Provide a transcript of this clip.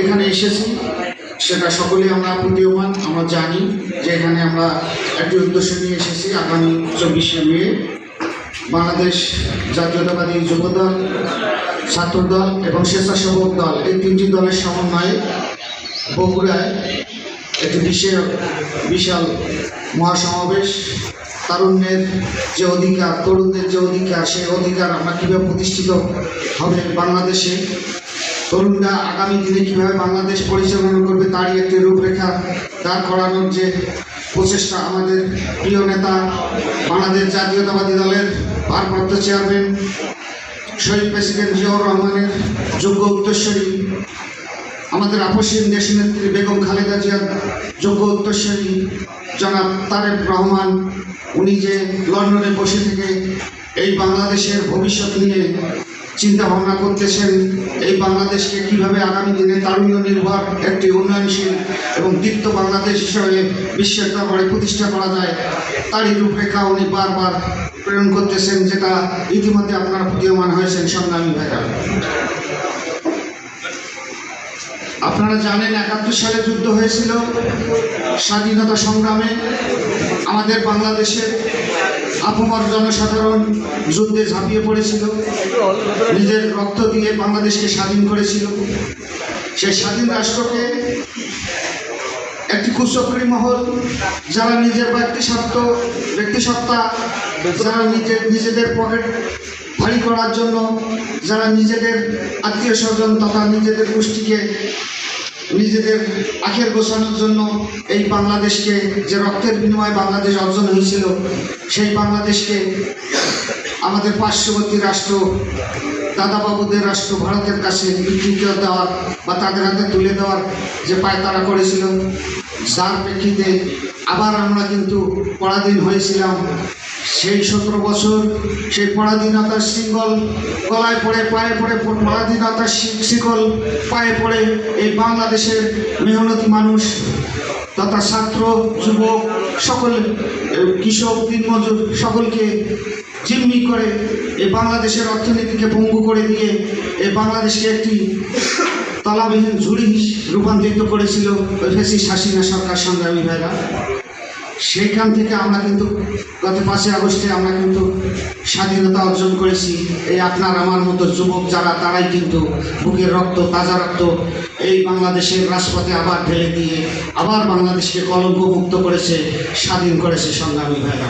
এখানে এসেছি। সেটা সকলেই আমরা প্রতীয়মান, আমরা জানি যে এখানে আমরা একটি উদ্দেশ্য নিয়ে এসেছি আগামী চব্বিশে মে। বাংলাদেশ জাতীয়তাবাদী যুবদল ছাত্রদল এবং স্বেচ্ছাসেবক দল, এই তিনটি দলের সমন্বয়ে বগুড়ায় একটি বিশাল বিশাল মহাসমাবেশ। তারুণ্যের যে অধিকার, তরুণদের যে অধিকার, সেই অধিকার আমরা কীভাবে প্রতিষ্ঠিত হবে বাংলাদেশে তরুণরা আগামী দিনে কীভাবে বাংলাদেশ পরিচালনা করবে তারই একটি রূপরেখা দাঁড় করানোর যে প্রচেষ্টা আমাদের প্রিয় নেতা বাংলাদেশ জাতীয়তাবাদী দলের ভারপ্রাপ্ত চেয়ারম্যান শহীদ প্রেসিডেন্ট জিয়াউর রহমানের যোগ্য উত্তরস্বরী আমাদের আপসীন দেশনেত্রী বেগম খালেদা জিয়ার যোগ্য উত্তরস্বরী জনাব তারেক রহমান, উনি যে লন্ডনে বসে থেকে এই বাংলাদেশের ভবিষ্যৎ নিয়ে চিন্তা ভাবনা করতেছেন, এই বাংলাদেশকে কীভাবে আগামী দিনে তারুণ্য নির্ভর একটি উন্নয়নশীল এবং দীপ্ত বাংলাদেশ হিসাবে বিশ্বের দরবারে প্রতিষ্ঠা করা যায়, তারই রূপরেখা উনি বারবার প্রেরণ করতেছেন, যেটা ইতিমধ্যে আপনারা প্রতীয়মান হয়েছেন সংগ্রামী ভাইরা। আপনারা জানেন একাত্তর সালে যুদ্ধ হয়েছিল স্বাধীনতা সংগ্রামে। আমাদের বাংলাদেশের আপমর জনসাধারণ যুদ্ধে ঝাঁপিয়ে পড়েছিল। নিজের রক্ত দিয়ে বাংলাদেশকে স্বাধীন করেছিল। সেই স্বাধীন রাষ্ট্রকে একটি কুচক্রী মহল, যারা নিজের ব্যক্তি স্বার্থ ব্যক্তিসত্তা, যারা নিজের, নিজেদের পকেট ভারী করার জন্য, যারা নিজেদের আত্মীয় স্বজন তথা নিজেদের গোষ্ঠীকে নিজেদের আখের গোছানোর জন্য এই বাংলাদেশকে, যে রক্তের বিনিময়ে বাংলাদেশ অর্জন হয়েছিল, সেই বাংলাদেশকে আমাদের পার্শ্ববর্তী রাষ্ট্র, দাদাবাবুদের রাষ্ট্র, ভারতের কাছে করে দেওয়ার বা তাদের হাতে তুলে দেওয়ার যে পায়তারা করেছিল, যার প্রেক্ষিতে আবার আমরা কিন্তু পরাধীন হয়েছিলাম। সেই সতেরো বছর, সেই পরাধীনতার শৃঙ্খল, গলায় পড়ে, পায়ে পড়ে পরাধীনতার শি- শিকল পায়ে পড়ে এই বাংলাদেশের মেহনতি মানুষ, তথা ছাত্র, যুবক, সকল কৃষক, দিনমজুর, সকলকে জিম্মি করে এই বাংলাদেশের অর্থনীতিকে পঙ্গু করে দিয়ে এই বাংলাদেশকে একটি তালাবিহীন ঝুড়ি রূপান্তরিত করেছিল ওই শাসিনা সরকার সংগ্রামী ভাইরা। সেইখান থেকে আমরা কিন্তু গত পাঁচই আগস্টে আমরা কিন্তু স্বাধীনতা অর্জন করেছি। এই আপনার আমার মতো যুবক যারা, তারাই কিন্তু বুকের রক্ত, তাজা রক্ত এই বাংলাদেশের রাজপথে আবার ঢেলে দিয়ে আবার বাংলাদেশকে কলঙ্কমুক্ত করেছে, স্বাধীন করেছে সংগ্রামী ভাইরা।